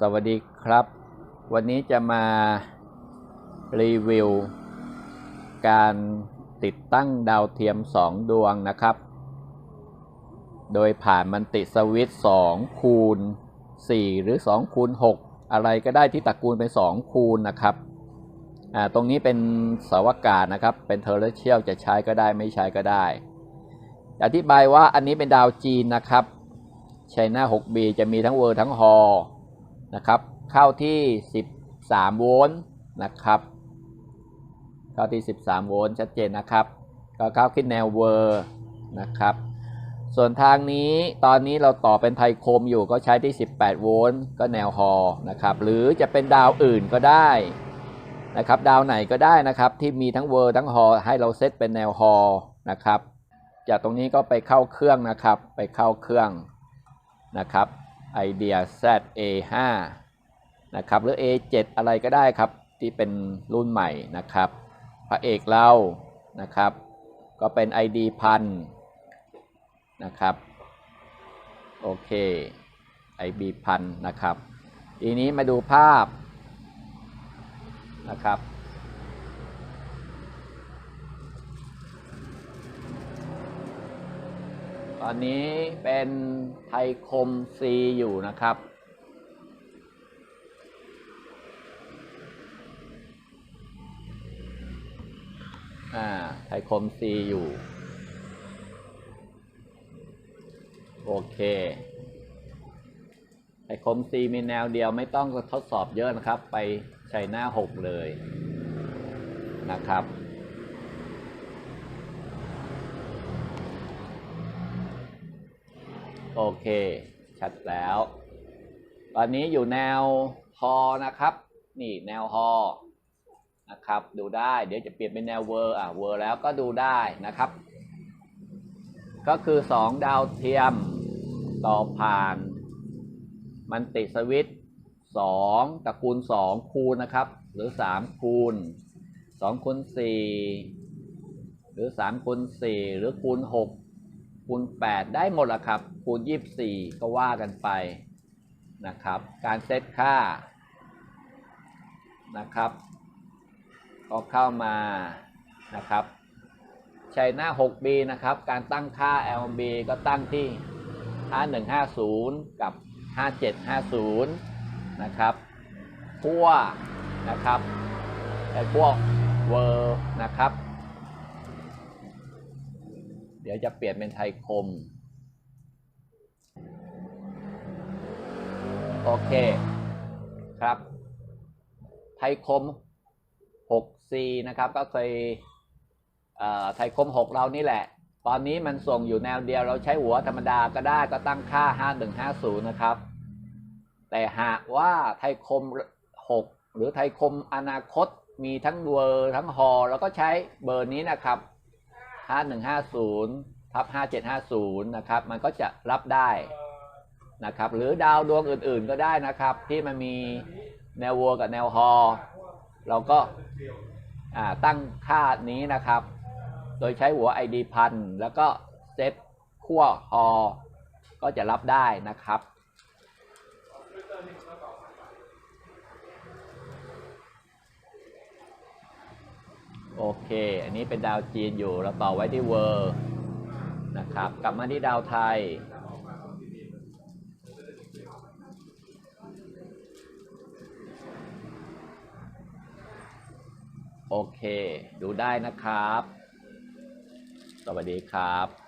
สวัสดีครับ วันนี้จะมารีวิว การติดตั้งดาวเทียม 2 ดวงนะครับ โดยผ่านมันติสวิตช์2คูณ 4 หรือ2คูณ6อะไรก็ได้ที่ตระกูลเป็น 2 คูณนะครับตรงนี้เป็นเสาวากาศนะครับ เป็นเทอร์เรเชียลจะใช้ก็ได้ไม่ใช้ก็ได้ อธิบายว่าอันนี้เป็นดาวจีนนะครับชัยนา 6B จะมีทั้งเวอร์ทั้งฮอล นะครับ เข้าที่ 13 โวลต์นะครับ เข้าที่ 13 โวลต์ชัดเจนนะครับ ก็เข้าขึ้นแนวเวอร์นะครับ ส่วนทางนี้ตอนนี้เราต่อเป็นไทโคมอยู่ก็ใช้ที่ 18 โวลต์ก็แนวฮอนะครับ หรือจะเป็นดาวอื่นก็ได้นะครับ ดาวไหนก็ได้นะครับ ที่มีทั้งเวอร์ทั้งฮอให้เราเซตเป็นแนวฮอนะครับ จากตรงนี้ก็ไปเข้าเครื่องนะครับ ไปเข้าเครื่องนะครับ Idea ZA5 นะครับหรือ A7 อะไรก็ได้ครับที่เป็นรุ่นใหม่นะครับ พระเอกเรานะครับ ก็เป็น ID พันนะครับโอเค IB พันนะครับ ทีนี้มาดูภาพนะครับ ตอนนี้เป็นไทยคม C อยู่นะครับ อ่า ไทยคม C อยู่ โอเค ไทยคม C มีแนวเดียวไม่ต้องทดสอบเยอะนะครับ ไปใช้หน้า6เลยนะครับ โอเค ชัดแล้ว ตอนนี้อยู่แนวฮอนะครับ นี่แนวฮอนะครับ ดูได้ เดี๋ยวจะเปลี่ยนเป็นแนวเวอร์อะเวอร์แล้วก็ดูได้นะครับ ก็คือ 2 ดาวเทียมต่อผ่าน มันติสวิตช์2ตระกูล2คูณนะครับ หรือ3คูณ2คูณ4หรือ3คูณ4หรือคูณ6 คูณ 8 ได้หมดละครับ คูณ 24 ก็ว่ากันไปนะครับ การเซตค่านะครับ ก็เข้ามานะครับใช้หน้า 6B นะครับ การตั้งค่า LB ก็ตั้งที่ 5150 กับ 5750 นะครับพั่วนะครับไอ้พวกเวอร์นะครับ เดี๋ยวจะเปลี่ยนเป็นไทยคม โอเคครับ ไทยคม 6C นะครับ ก็เคยเไทยคม 6 เรานี่แหละ ตอนนี้มันส่งอยู่แนวเดียวเราใช้หัวธรรมดาก็ได้ก็ตั้งค่า 5150 นะครับ แต่หากว่าไทยคม 6 หรือไทยคมอนาคตมีทั้งเวอร์ทั้งฮอแล้วก็ใช้เบอร์นี้นะครับ 5150 ทับ 5750 นะครับ มันก็จะรับได้นะครับ หรือดาวดวงอื่นๆก็ได้นะครับ ที่มันมีแนววอร์กับแนวฮอ เราก็ตั้งค่านี้นะครับ โดยใช้หัว ID พัน แล้วก็เซตขั้วฮอ ก็จะรับได้นะครับ โอเค อันนี้เป็นดาวจีนอยู่เราต่อไว้ที่เวอร์นะครับ กลับมาที่ดาวไทย โอเค ดูได้นะครับ สวัสดีครับ